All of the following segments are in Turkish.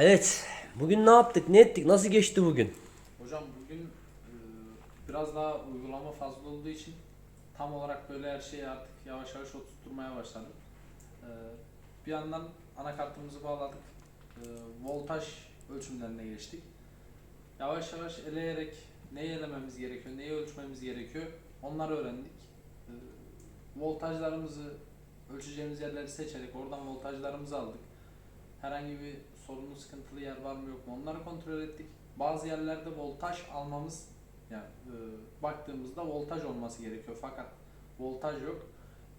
Evet. Bugün ne yaptık? Ne ettik? Nasıl geçti bugün? Hocam bugün e, biraz daha uygulama fazla olduğu için tam olarak böyle her şeyi artık yavaş yavaş oturtmaya başladım. E, bir yandan anakartımızı bağladık. E, voltaj ölçümlerine geçtik. Yavaş yavaş eleyerek neyi elememiz gerekiyor, neyi ölçmemiz gerekiyor onları öğrendik. E, voltajlarımızı ölçeceğimiz yerleri seçerek oradan voltajlarımızı aldık. Herhangi bir sorunlu sıkıntılı yer var mı yok mu onları kontrol ettik. Bazı yerlerde voltaj almamız yani e, baktığımızda voltaj olması gerekiyor fakat voltaj yok.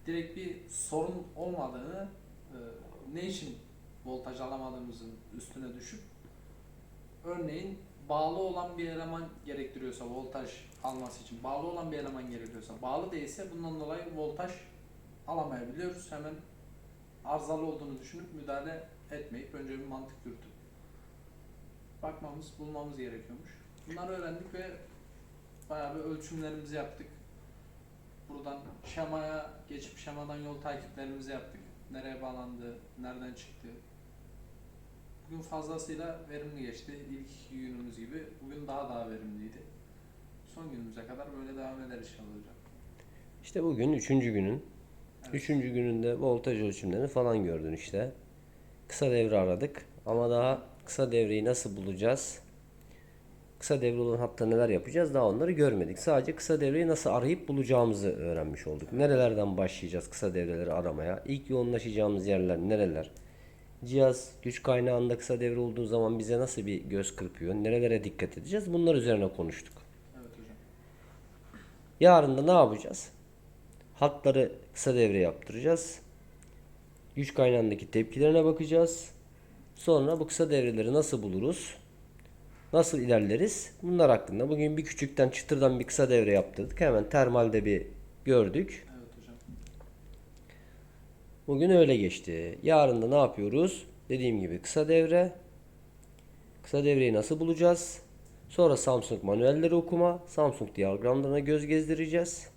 Direkt bir sorun olmadığını e, ne için voltaj alamadığımızın üstüne düşüp örneğin bağlı olan bir eleman gerektiriyorsa voltaj alması için bağlı olan bir eleman gerekiyorsa bağlı değilse bundan dolayı voltaj alamayabiliyoruz. Hemen arızalı olduğunu düşünüp müdahale etmeyip önce bir mantık yürütüp bakmamız, bulmamız gerekiyormuş. Bunları öğrendik ve bayağı bir ölçümlerimizi yaptık. Buradan şemaya geçip şemadan yol takiplerimizi yaptık. Nereye bağlandı, nereden çıktı. Bugün fazlasıyla verimli geçti. İlk iki günümüz gibi. Bugün daha daha verimliydi. Son günümüze kadar böyle devam eder inşallah hocam. İşte bugün üçüncü günün. Evet. Üçüncü gününde voltaj ölçümlerini falan gördün işte. Kısa devre aradık. Ama daha kısa devreyi nasıl bulacağız? Kısa devre olan hatta neler yapacağız daha onları görmedik. Sadece kısa devreyi nasıl arayıp bulacağımızı öğrenmiş olduk. Nerelerden başlayacağız kısa devreleri aramaya? İlk yoğunlaşacağımız yerler nereler? Cihaz güç kaynağında kısa devre olduğu zaman bize nasıl bir göz kırpıyor? Nerelere dikkat edeceğiz? Bunlar üzerine konuştuk. Evet hocam. Yarın da ne yapacağız? Hatları kısa devre yaptıracağız. Güç kaynağındaki tepkilerine bakacağız. Sonra bu kısa devreleri nasıl buluruz? Nasıl ilerleriz? Bunlar hakkında bugün bir küçükten çıtırdan bir kısa devre yaptırdık. Hemen termalde bir gördük. Evet hocam. Bugün öyle geçti. Yarın da ne yapıyoruz? Dediğim gibi kısa devre. Kısa devreyi nasıl bulacağız? Sonra Samsung manuelleri okuma. Samsung diyagramlarına göz gezdireceğiz.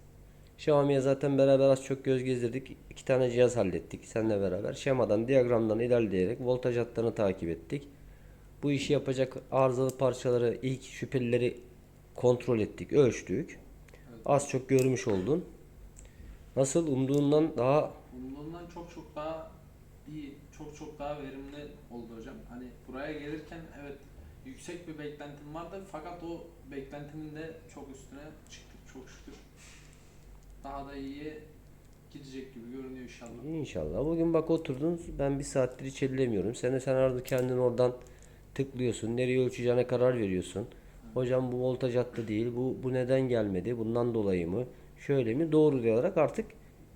Xiaomi'ye zaten beraber az çok göz gezdirdik. İki tane cihaz hallettik seninle beraber. Şemadan, diyagramdan ilerleyerek voltaj hatlarını takip ettik. Bu işi yapacak arızalı parçaları, ilk şüphelileri kontrol ettik, ölçtük. Az çok görmüş oldun. Nasıl umduğundan daha Bundan çok çok daha iyi, çok çok daha verimli oldu hocam. Hani buraya gelirken evet yüksek bir beklentim vardı fakat o beklentimin de çok üstüne çıktık çok şükür. Daha da iyiye gidecek gibi görünüyor inşallah. İnşallah. Bugün bak oturdun ben bir saattir hiç ellemiyorum. Sen de sen arada kendin oradan tıklıyorsun. Nereye ölçeceğine karar veriyorsun. Hocam bu voltaj hattı değil. Bu, bu neden gelmedi? Bundan dolayı mı? Şöyle mi? Doğru diyerek artık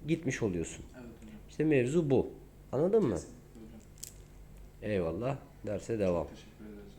gitmiş oluyorsun. Evet hocam. İşte mevzu bu. Anladın mı? Kesinlikle hocam. Eyvallah. Derse devam. Teşekkür ederiz.